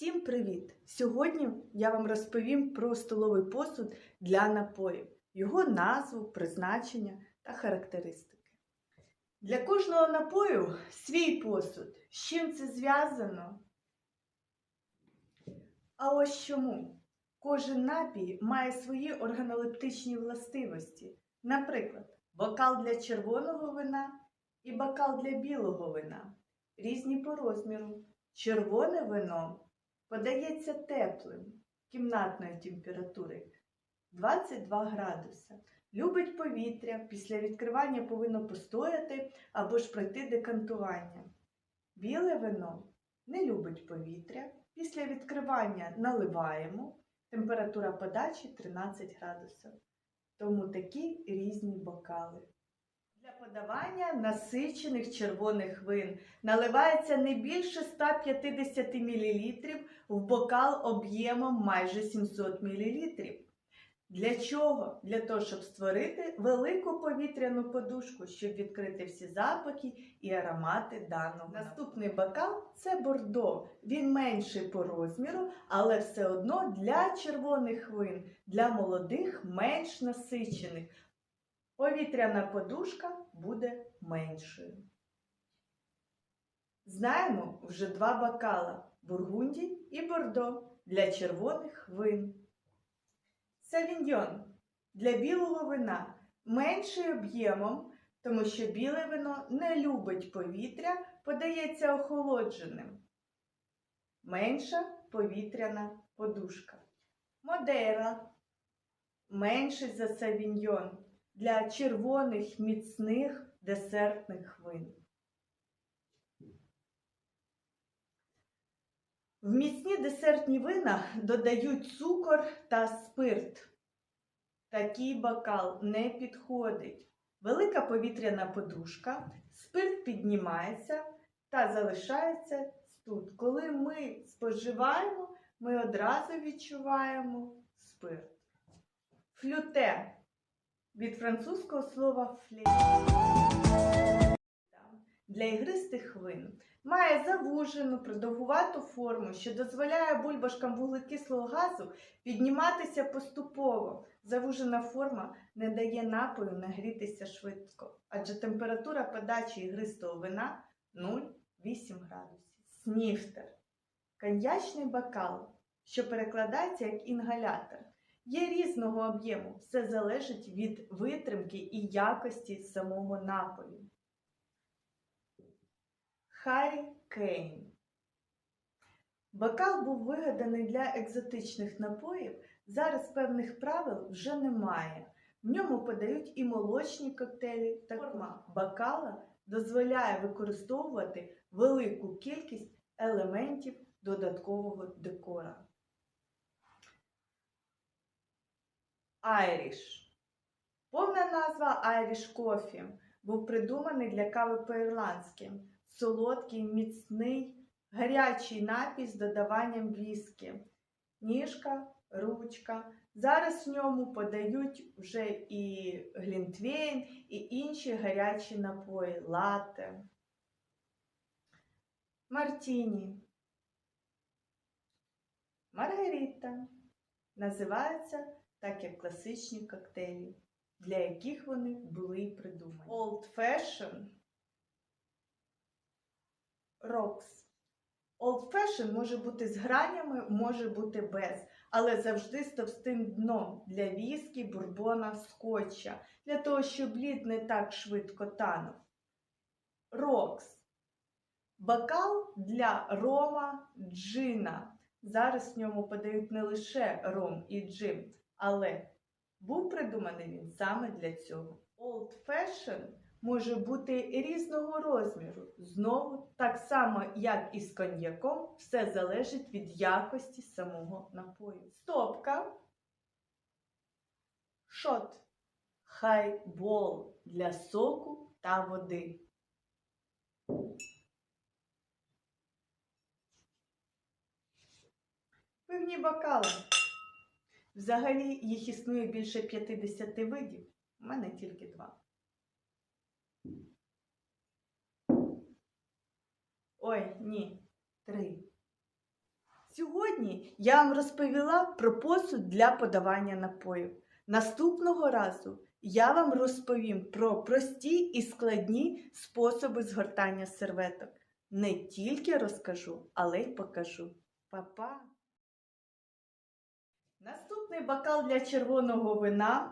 Всім привіт! Сьогодні я вам розповім про столовий посуд для напоїв, його назву, призначення та характеристики. Для кожного напою свій посуд. З чим це зв'язано? А ось чому? Кожен напій має свої органолептичні властивості. Наприклад, бокал для червоного вина і бокал для білого вина. Різні по розміру. Червоне вино подається теплим кімнатної температури 22 градуса. Любить повітря, після відкривання повинно постояти або ж пройти декантування. Біле вино не любить повітря. Після відкривання наливаємо. Температура подачі 13 градусів. Тому такі різні бокали. Для подавання насичених червоних вин наливається не більше 150 мл в бокал об'ємом майже 700 мл. Для чого? Для того, щоб створити велику повітряну подушку, щоб відкрити всі запахи і аромати даного. Наступний бокал це бордо. Він менший по розміру, але все одно для червоних вин, для молодих менш насичених. Повітряна подушка буде меншою. Знаємо вже два бокала бургунді і бордо для червоних вин. Савіньйон для білого вина менший об'ємом, тому що біле вино не любить повітря, подається охолодженим. Менша повітряна подушка. Модейра менший за савіньйон для червоних міцних десертних вин. В міцні десертні вина додають цукор та спирт. Такий бокал не підходить. Велика повітряна подушка, спирт піднімається та залишається тут. Коли ми споживаємо, ми одразу відчуваємо спирт. Флюте від французького слова флі. Для ігристих вин має завужену продовгувату форму, що дозволяє бульбашкам вуглекислого газу підніматися поступово. Завужена форма не дає напою нагрітися швидко, адже температура подачі ігристого вина 0,8 градусів. Сніфтер коньячний бокал, що перекладається як інгалятор. Є різного об'єму, все залежить від витримки і якості самого напою. Харі Кейн. Бокал був вигаданий для екзотичних напоїв. Зараз певних правил вже немає. В ньому подають і молочні коктейлі та форма бокала дозволяє використовувати велику кількість елементів додаткового декора. Айріш. Повна назва Irish Coffee був придуманий для кави по-ірландськи. Солодкий, міцний, гарячий напій з додаванням віскі. Ніжка, ручка. Зараз в ньому подають вже і глінтвейн, і інші гарячі напої, лате. Мартіні. Маргарита. Називаються так як класичні коктейлі, для яких вони були і придумані. Old Fashion Rocks. Old Fashion може бути з гранями, може бути без, але завжди з товстим дном для віскі, бурбона, скотча, для того, щоб лід не так швидко танув. Rocks. Бокал для рома, джина. Зараз в ньому подають не лише ром і джин, але був придуманий він саме для цього. Old Fashion може бути різного розміру. Знову, так само, як і з коньяком, все залежить від якості самого напою. Стопка, шот, хайбол для соку та води. Пивні бокали. Взагалі їх існує більше 50 видів. У мене тільки два. Ой, ні, три. Сьогодні я вам розповіла про посуд для подавання напоїв. Наступного разу я вам розповім про прості і складні способи згортання серветок. Не тільки розкажу, але й покажу. Па-па! Наступний бокал для червоного вина.